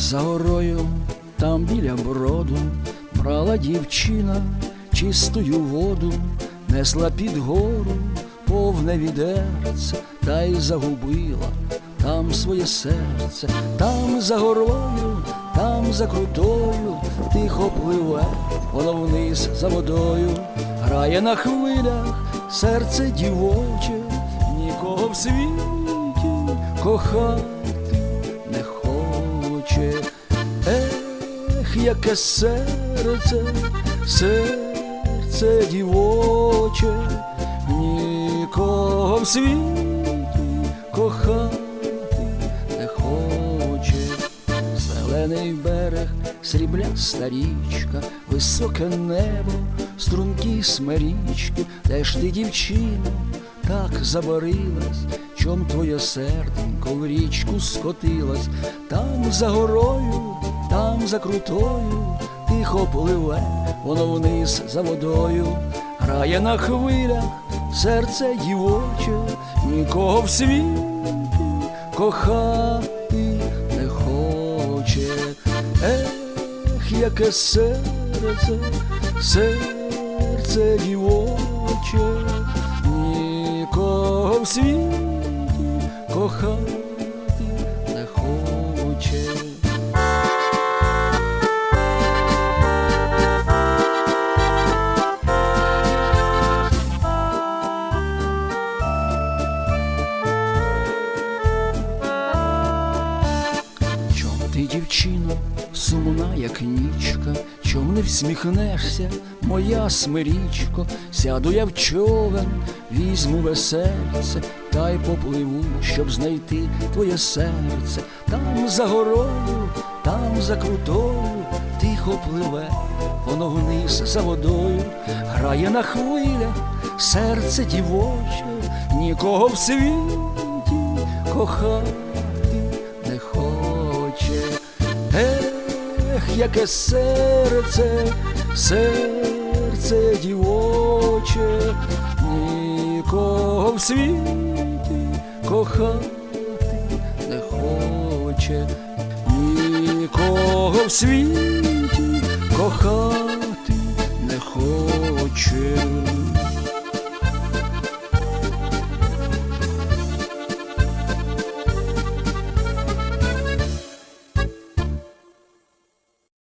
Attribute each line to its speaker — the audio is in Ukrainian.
Speaker 1: За горою, там біля броду, брала дівчина чистую воду, несла під гору повне відерце, та й загубила там своє серце, там за горою, там за крутою, тихо пливе, воно вниз за водою, грає на хвилях серце дівоче, нікого в світі кохати яке серце, серце дівоче, нікого в світі кохати не хоче. Зелений берег, срібляста річка, високе небо, стрункі смерічки, де ж ти, дівчино, так забарилась, чом твоє серденько в річку скотилась, там за горою, там за крутою, тихо пливе, воно вниз за водою, грає на хвилях, серце дівоче, нікого в світі кохати не хоче. Ех, яке серце, серце дівоче, нікого в світі кохати ти, дівчино, сумна, як нічка, чом не всміхнешся, моя смирічко, сяду я в човен, візьму весельце, та й попливу, щоб знайти твоє серце, там за горою, там за крутою, тихо пливе, воно вниз за водою, грає на хвилях, серце дівоче, нікого в світі кохати не хоче. Ех, яке серце, серце дівоче, нікого в світі кохати не хоче, нікого в світі кохати не хоче.